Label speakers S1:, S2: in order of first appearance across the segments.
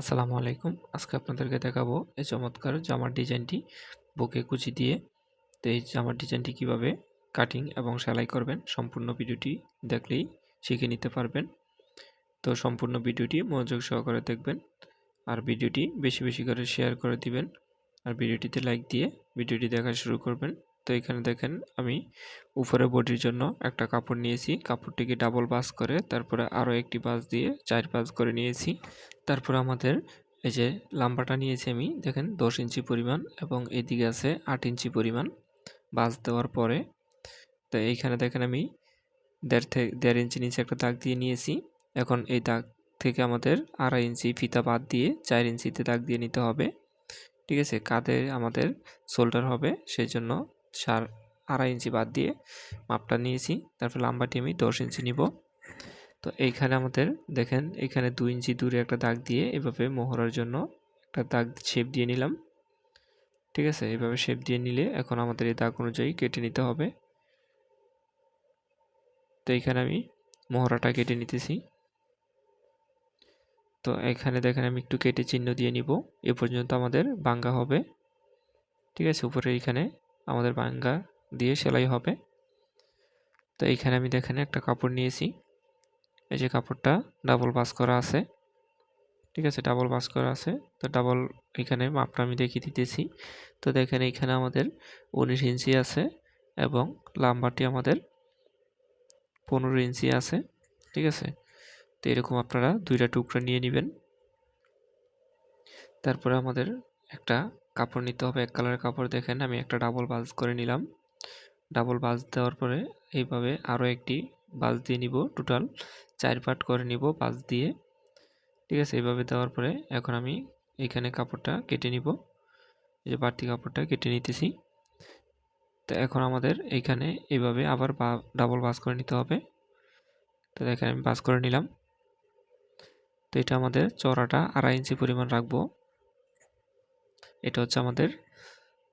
S1: আসসালামু আলাইকুম। আজকে আপনাদেরকে দেখাবো এই চমৎকার জামার ডিজাইনটি। বুকে কুচি দিয়ে তো এই জামার ডিজাইনটি কীভাবে কাটিং এবং সেলাই করবেন সম্পূর্ণ ভিডিওটি দেখলেই শিখে নিতে পারবেন। তো সম্পূর্ণ ভিডিওটি মনোযোগ সহকারে দেখবেন আর ভিডিওটি বেশি বেশি করে শেয়ার করে দিবেন। আর ভিডিওটিতে লাইক দিয়ে ভিডিওটি দেখা শুরু করবেন। তো এখানে দেখেন আমি উপরে বডির জন্য একটা কাপড় নিয়েছি। কাপড়টিকে ডাবল বাস করে তারপরে আরও একটি বাস দিয়ে চার বাস করে নিয়েছি। তারপর আমাদের এই যে লাম্বাটা নিয়েছি আমি, দেখেন দশ ইঞ্চি পরিমাণ এবং এদিকে আছে আট ইঞ্চি পরিমাণ বাস দেওয়ার পরে। তো এইখানে দেখেন আমি দেড় থেকে দেড় ইঞ্চি নিচে একটা দাগ দিয়ে নিয়েছি। এখন এই দাগ থেকে আমাদের আড়াই ইঞ্চি ফিতা বাদ দিয়ে চার ইঞ্চিতে দাগ দিয়ে নিতে হবে। ঠিক আছে, কাঁধে আমাদের শোল্ডার হবে সেই জন্য সার আড়াই ইঞ্চি বাদ দিয়ে মাপটা নিয়েছি। তারপর লাম্বাটি আমি দশ ইঞ্চি নিব। তো এইখানে আমাদের দেখেন, এখানে দুই ইঞ্চি দূরে একটা দাগ দিয়ে এভাবে মোহরার জন্য একটা দাগ শেপ দিয়ে নিলাম। ঠিক আছে? এভাবে শেপ দিয়ে নিলে এখন আমাদের এই দাগ অনুযায়ী কেটে নিতে হবে। তো এইখানে আমি মোহরাটা কেটে নিতেছি। তো এখানে দেখেন, আমি একটু কেটে চিহ্ন দিয়ে নিব। এ পর্যন্ত আমাদের বাঙ্গা হবে। ঠিক আছে? উপরে এইখানে আমাদের বাঙ্গা দিয়ে সেলাই হবে। তো এইখানে আমি দেখেন একটা কাপড় নিয়েছি। এই যে কাপড়টা ডাবল বাস করা আছে। ঠিক আছে ডাবল বাস করা আছে। তো ডাবল এখানে মাপটা আমি দেখিয়ে দিতেছি। তো দেখেন এইখানে আমাদের উনিশ ইঞ্চি আছে এবং লাম্বাটি আমাদের পনেরো ইঞ্চি আছে। ঠিক আছে? তো এরকম আপনারা দুইটা টুকরা নিয়ে নেবেন। তারপরে আমাদের একটা কাপড় নিতে হবে, এক কালারের কাপড় দেখেন, আমি একটা ডাবল বাজ করে নিলাম। ডাবল বাজ দেওয়ার পরে এইভাবে আরও একটি বাজ দিয়ে নিব টোটাল চার পাট করে নিব বাজ দিয়ে। ঠিক আছে, এইভাবে দেওয়ার পরে এখন আমি এখানে কাপড়টা কেটে নিব। এই যে বাড়তি কাপড়টা কেটে নিতেছি। তো এখন আমাদের এইখানে এইভাবে আবার ডাবল বাস করে নিতে হবে। তো দেখেন আমি বাস করে নিলাম। তো এটা আমাদের চড়াটা আড়াই ইঞ্চি পরিমাণ রাখব। এটা হচ্ছে আমাদের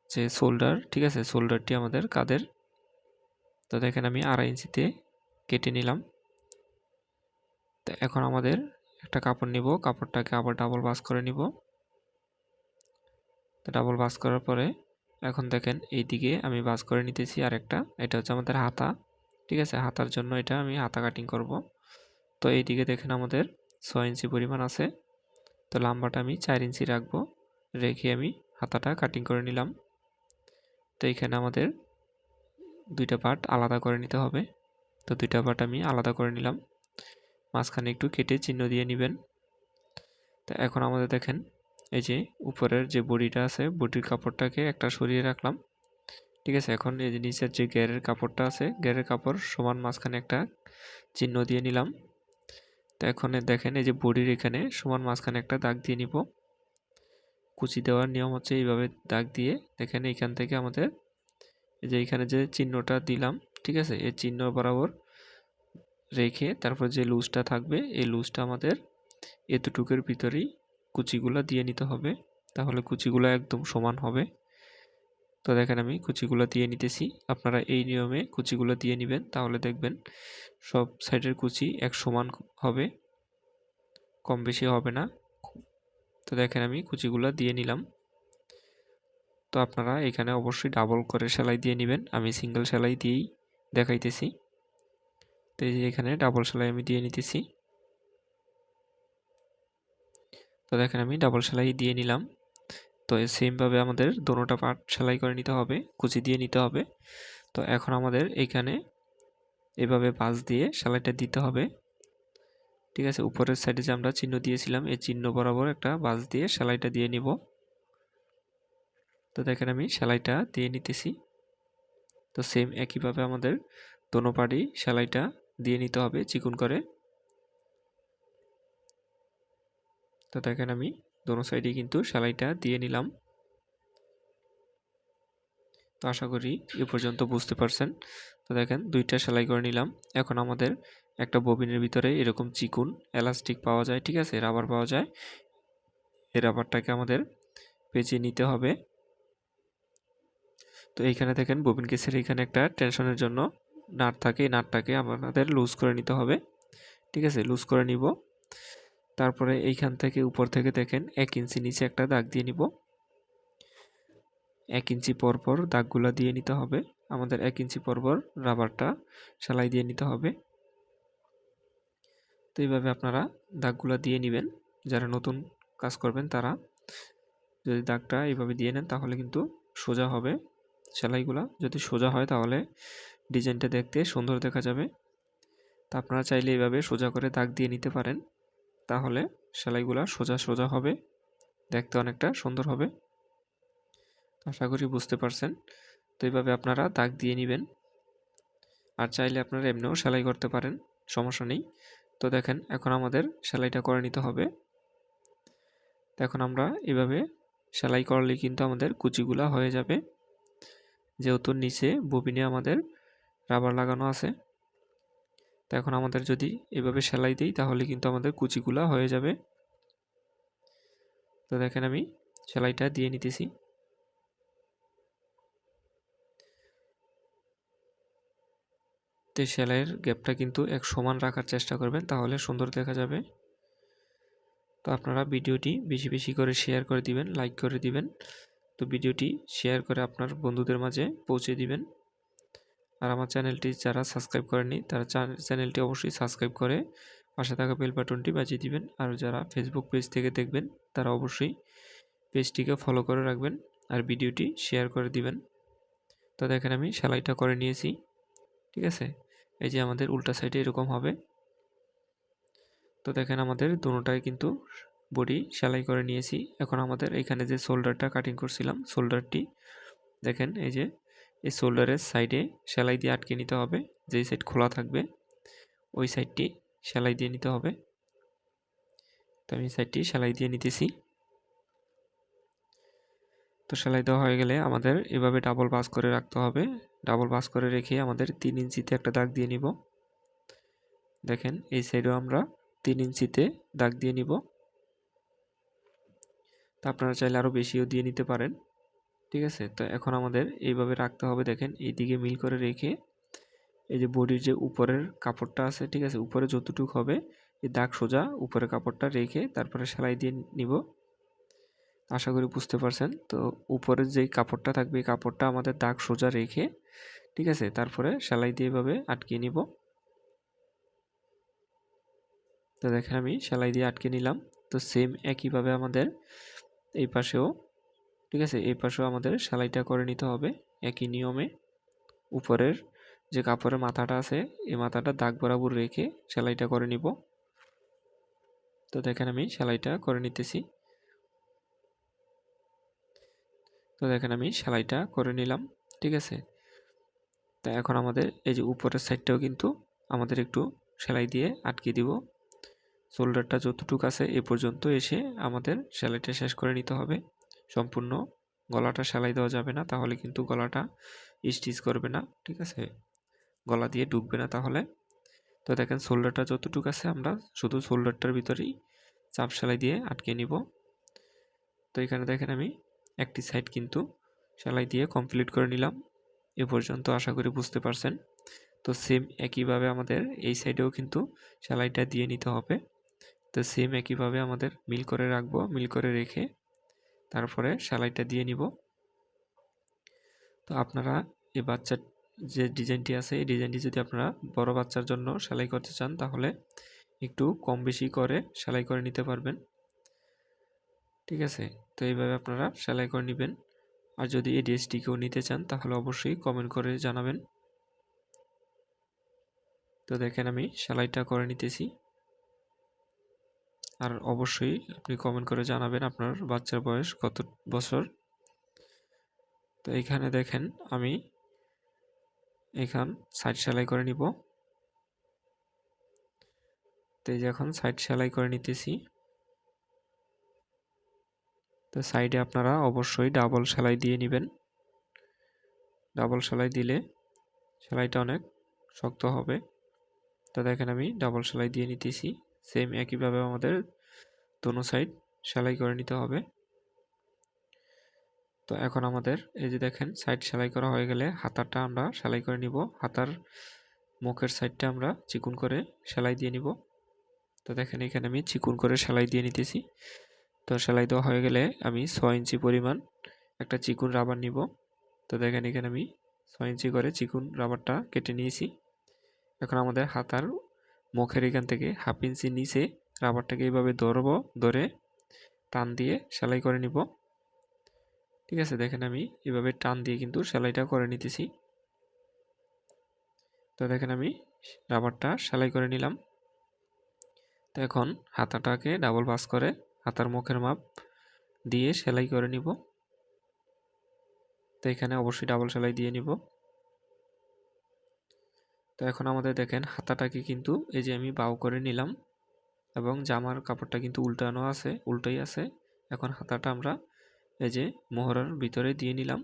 S1: যে শোল্ডার ঠিক আছে? শোল্ডারটি আমাদের কাদের? তো দেখেন আমি আড়াই ইঞ্চিতে কেটে নিলাম। তো এখন আমাদের একটা কাপড় নিব, কাপড়টাকে আবার ডাবল বাস করে নিব। তো ডাবল বাস করার পরে এখন দেখেন এই দিকে আমি বাস করে নিতেছি আর একটা এটা হচ্ছে আমাদের হাতা, ঠিক আছে? হাতার জন্য এটা আমি হাতা কাটিং করব। তো এই দিকে দেখেন আমাদের ছয় ইঞ্চি পরিমাণ আছে। তো লাম্বাটা আমি চার ইঞ্চি রাখব, রেখে আমি হাতাটা কাটিং করে নিলাম। তো এইখানে আমাদের দুইটা পার্ট আলাদা করে নিতে হবে। তো দুইটা পার্ট আমি আলাদা করে নিলাম। মাঝখানে একটু কেটে চিহ্ন দিয়ে নেবেন। তো এখন আমাদের দেখেন, এই যে উপরের যে বডিটা আছে, বডির কাপড়টাকে একটা সরিয়ে রাখলাম। ঠিক আছে, এখন এই যে নিচের যে গ্যারের কাপড়টা আছে গ্যারের কাপড় সমান মাঝখানে একটা চিহ্ন দিয়ে নিলাম। তো এখন দেখেন, এই যে বডির এখানে সমান মাঝখানে একটা দাগ দিয়ে নিব। কুচি দেওয়ার নিয়ম হচ্ছে এইভাবে দাগ দিয়ে দেখেন এইখান থেকে আমাদের এই যে এইখানে যে চিহ্নটা দিলাম, ঠিক আছে? এই চিহ্ন বরাবর রেখে তারপর যে লুজটা থাকবে, এই লুজটা আমাদের এতটুকুর ভিতরেই কুচিগুলো দিয়ে নিতে হবে। তাহলে কুচিগুলো একদম সমান হবে। তো দেখেন আমি কুচিগুলো দিয়ে নিতেছি। আপনারা এই নিয়মে কুচিগুলো দিয়ে নেবেন। তাহলে দেখবেন সব সাইডের কুচি এক সমান হবে। কম বেশি হবে না। তো দেখেন আমি কুচিগুলো দিয়ে নিলাম। তো আপনারা এখানে অবশ্যই ডাবল করে সেলাই দিয়ে নেবেন। আমি সিঙ্গেল সেলাই দিয়েই দেখাইতেছি। তো এই যে এখানে ডাবল সেলাই আমি দিয়ে নিতেছি। তো দেখেন আমি ডাবল সেলাই দিয়ে নিলাম। তো সেমভাবে আমাদের দোনোটা পার্ট সেলাই করে নিতে হবে, কুচি দিয়ে নিতে হবে। তো এখন আমাদের এইখানে এভাবে বাস দিয়ে সেলাইটা দিতে হবে। ঠিক আছে, উপরের সাইডে যে আমরা চিহ্ন দিয়েছিলাম, এই চিহ্ন বরাবর একটা বাস দিয়ে সেলাইটা দিয়ে নিব। তো দেখেন আমি সেলাইটা দিয়ে নিতেছি। তো সেম একইভাবে আমাদের দোনো পাড়ি সেলাইটা দিয়ে নিতে হবে চিকুন করে। তো দেখেন আমি দোনো সাইডে কিন্তু সেলাইটা দিয়ে নিলাম। তো আশা করি এ পর্যন্ত বুঝতে পারছেন। তো দেখেন দুইটা সেলাই করে নিলাম। এখন আমাদের একটা ববিনের ভিতরে এরকম চিকুন এলাস্টিক পাওয়া যায়, ঠিক আছে? রাবার পাওয়া যায়। এই রাবারটাকে আমাদের পেঁচিয়ে নিতে হবে। তো এইখানে দেখেন ববিন কেসের এখানে একটা টেনশনের জন্য নাট থাকে। এই নাটটাকে আমাদের লুজ করে নিতে হবে, ঠিক আছে? লুজ করে নিব। তারপরে এইখান থেকে উপর থেকে দেখেন, এক ইঞ্চি নিচে একটা দাগ দিয়ে নিব। এক ইঞ্চি পর পর দাগগুলো দিয়ে নিতে হবে। আমাদের এক ইঞ্চি পর পর রাবারটা সেলাই দিয়ে নিতে হবে। তো এইভাবে আপনারা দাগগুলো দিয়ে নেবেন। যারা নতুন কাজ করবেন তারা যদি দাগটা এইভাবে দিয়ে নেন তাহলে কিন্তু সোজা হবে সেলাইগুলা। যদি সোজা হয় তাহলে ডিজাইনটা দেখতে সুন্দর দেখা যাবে। তা আপনারা চাইলে এইভাবে সোজা করে দাগ দিয়ে নিতে পারেন। তাহলে সেলাইগুলা সোজা সোজা হবে, দেখতে অনেকটা সুন্দর হবে। আশা করি বুঝতে পারছেন। তো এইভাবে আপনারা দাগ দিয়ে নেবেন। আর চাইলে আপনারা এমনিও সেলাই করতে পারেন, সমস্যা নেই। তো দেখেন, এখন আমাদের সেলাইটা করে নিতে হবে। এখন আমরা এভাবে সেলাই করলে কিন্তু আমাদের কুচিগুলা হয়ে যাবে। যেহেতু নিচে ববিনে আমাদের রাবার লাগানো আছে, তো এখন আমাদের যদি এভাবে সেলাই দিই, তাহলে কিন্তু আমাদের কুচিগুলা হয়ে যাবে। তো দেখেন, আমি সেলাইটা দিয়ে নিতেছি। তো সেলাইয়ের গ্যাপটা কিন্তু এক সমান রাখার চেষ্টা করবেন, তাহলে সুন্দর দেখা যাবে। তো আপনারা ভিডিওটি বেশি বেশি করে শেয়ার করে দিবেন, লাইক করে দিবেন। তো ভিডিওটি শেয়ার করে আপনার বন্ধুদের মাঝে পৌঁছে দিবেন। আর আমার চ্যানেলটি যারা সাবস্ক্রাইব করেনি তারা চ্যানেলটি অবশ্যই সাবস্ক্রাইব করে পাশে থাকা বেল বাটনটি বাজিয়ে দিবেন। আর যারা ফেসবুক পেজ থেকে দেখবেন, তারা অবশ্যই পেজটিকে ফলো করে রাখবেন আর ভিডিওটি শেয়ার করে দিবেন। তো দেখেন আমি সেলাইটা করে নিয়েছি। ঠিক আছে? এই যে আমাদের উল্টা সাইডে এরকম হবে। তো দেখেন আমাদের দুটাই কিন্তু বডি সেলাই করে নিয়েছি। এখন আমাদের এখানে যে শোল্ডারটা কাটিং করছিলাম শোল্ডারটি দেখেন এই যে, এই শোল্ডারের সাইডে সেলাই দিয়ে আটকে নিতে হবে। যেই সাইড খোলা থাকবে, ওই সাইডটি সেলাই দিয়ে নিতে হবে। তো আমি সাইডটি সেলাই দিয়ে নিতেছি। তো সেলাই দেওয়া হয়ে গেলে আমাদের এভাবে ডাবল বাস করে রাখতে হবে। ডাবল বাস করে রেখে আমাদের তিন ইঞ্চিতে একটা দাগ দিয়ে নিব। দেখেন, এই সাইডেও আমরা তিন ইঞ্চিতে দাগ দিয়ে নিব। তা আপনারা চাইলে আরও বেশিও দিয়ে নিতে পারেন। ঠিক আছে? তো এখন আমাদের এইভাবে রাখতে হবে। দেখেন, এইদিকে মিল করে রেখে এই যে বডির যে উপরের কাপড়টা আছে, ঠিক আছে? উপরে যতটুকু হবে, এই দাগ সোজা উপরে কাপড়টা রেখে তারপরে সেলাই দিয়ে নিব। আশা করি বুঝতে পারছেন। তো উপরের যেই কাপড়টা থাকবে, এই কাপড়টা আমাদের দাগ সোজা রেখে, ঠিক আছে? তারপরে সেলাই দিয়ে এভাবে আটকে নিব। তো দেখেন আমি সেলাই দিয়ে আটকে নিলাম। তো সেম একইভাবে আমাদের এই পাশেও, ঠিক আছে? এই পাশেও আমাদের সেলাইটা করে নিতে হবে একই নিয়মে। উপরের যে কাপড়ের মাথাটা আছে, এই মাথাটা দাগ বরাবর রেখে সেলাইটা করে নিব। তো দেখেন আমি সেলাইটা করে নিতেছি। তো দেখেন আমি সেলাইটা করে নিলাম, ঠিক আছে? তা এখন আমাদের এই যে উপরের সাইডটাও কিন্তু আমাদের একটু সেলাই দিয়ে আটকে দিব। শোল্ডারটা যতটুকু আছে এ পর্যন্ত এসে আমাদের সেলাইটা শেষ করে নিতে হবে। সম্পূর্ণ গলাটা সেলাই দেওয়া যাবে না, তাহলে কিন্তু গলাটা স্টিচ করবে না, ঠিক আছে? গলা দিয়ে ঢুকবে না তাহলে। তো দেখেন শোল্ডারটা যতটুকু আছে আমরা শুধু শোল্ডারটার ভিতরেই চাপ সেলাই দিয়ে আটকে নিব। তো এখানে দেখেন আমি একটি সাইড কিন্তু সেলাই দিয়ে কমপ্লিট করে নিলাম। এ পর্যন্ত আশা করি বুঝতে পারছেন। তো সেম একইভাবে আমাদের এই সাইডেও কিন্তু সেলাইটা দিয়ে নিতে হবে। তো সেম একইভাবে আমাদের মিল করে রাখব। মিল করে রেখে তারপরে সেলাইটা দিয়ে নিব। তো আপনারা এই বাচ্চার যে ডিজাইনটি আছে, এই ডিজাইনটি যদি আপনারা বড় বাচ্চার জন্য সেলাই করতে চান, তাহলে একটু কম বেশি করে সেলাই করে নিতে পারবেন। ঠিক আছে? তো এইভাবে আপনারা সেলাই করে নেবেন। আর যদি এই ড্রেসটিকেও নিতে চান, তাহলে অবশ্যই কমেন্ট করে জানাবেন। তো দেখেন আমি সেলাইটা করে নিতেছি। আর অবশ্যই আপনি কমেন্ট করে জানাবেন আপনার বাচ্চার বয়স কত বছর। তো এখানে দেখেন আমি এখান সাইড সেলাই করে নিব। তো এই যে এখন সাইড সেলাই করে নিতেছি। তো সাইডে আপনারা অবশ্যই ডাবল সেলাই দিয়ে নেবেন। ডাবল সেলাই দিলে সেলাইটা অনেক শক্ত হবে। তো দেখেন আমি ডাবল সেলাই দিয়ে নিতেছি। সেম একইভাবে আমাদের দোনো সাইড সেলাই করে নিতে হবে। তো এখন আমাদের এই যে দেখেন সাইড সেলাই করা হয়ে গেলে হাতারটা আমরা সেলাই করে নিব। হাতার মুখের সাইডটা আমরা চিকুন করে সেলাই দিয়ে নিব। তো দেখেন এখানে আমি চিকুন করে সেলাই দিয়ে নিতেছি। তো সেলাই দেওয়া হয়ে গেলে আমি ছয় ইঞ্চি পরিমাণ একটা চিকুন রাবার নিব। তো দেখেন এখানে আমি ছয় ইঞ্চি করে চিকুন রাবারটা কেটে নিয়েছি। এখন আমাদের হাতার মুখের এখান থেকে হাফ ইঞ্চি নিচে রাবারটাকে এইভাবে ধরবো, ধরে টান দিয়ে সেলাই করে নিব। ঠিক আছে, দেখেন আমি এভাবে টান দিয়ে কিন্তু সেলাইটা করে নিতেছি। তো দেখেন আমি রাবারটা সেলাই করে নিলাম। তো এখন হাতাটাকে ডাবল পাস করে হাতার মুখের মাপ দিয়ে সেলাই করে নিব। তো এখানে অবশ্যই ডাবল সেলাই দিয়ে নিব। তো এখন আমাদের দেখেন হাতাটাকে কিন্তু এই যে আমি বাউ করে নিলাম এবং জামার কাপড়টা কিন্তু উল্টানো আছে, উল্টোই আছে। এখন হাতাটা আমরা এই যে মোহরার ভিতরে দিয়ে নিলাম।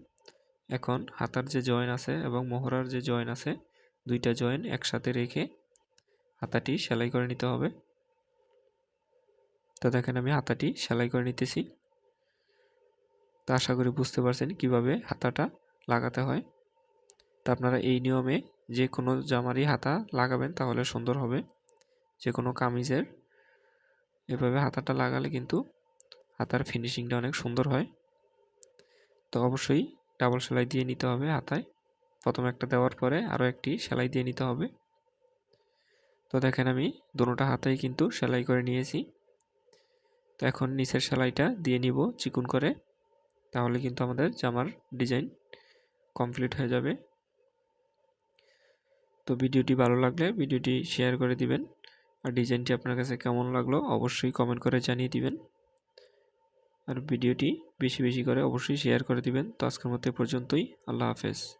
S1: এখন হাতার যে জয়েন আছে এবং মোহরার যে জয়েন আছে, দুইটা জয়েন একসাথে রেখে হাতাটি সেলাই করে নিতে হবে। তো দেখেন আমি হাতাটি সেলাই করে নিতেছি। তো আশা করি বুঝতে পারছেন কীভাবে হাতাটা লাগাতে হয়। তো আপনারা এই নিয়মে যে কোনো জামারই হাতা লাগাবেন তাহলে সুন্দর হবে। যে কোনো কামিজের এভাবে হাতাটা লাগালে কিন্তু হাতার ফিনিশিংটা অনেক সুন্দর হয়। তো অবশ্যই ডাবল সেলাই দিয়ে নিতে হবে হাতায়। প্রথম একটা দেওয়ার পরে আরও একটি সেলাই দিয়ে নিতে হবে। তো দেখেন আমি দুটোটা হাতেই কিন্তু সেলাই করে নিয়েছি। তো এখন নিচের সেলাইটা দিয়ে নিব চিকুন করে। তাহলে কিন্তু আমাদের জামার ডিজাইন কমপ্লিট হয়ে যাবে। তো ভিডিওটি ভালো লাগলে ভিডিওটি শেয়ার করে দিবেন। আর ডিজাইনটি আপনার কাছে কেমন লাগল অবশ্যই কমেন্ট করে জানিয়ে দিবেন। আর ভিডিওটি বেশি বেশি করে অবশ্যই শেয়ার করে দিবেন। তো আজকের এ পর্যন্তই। আল্লাহ হাফেজ।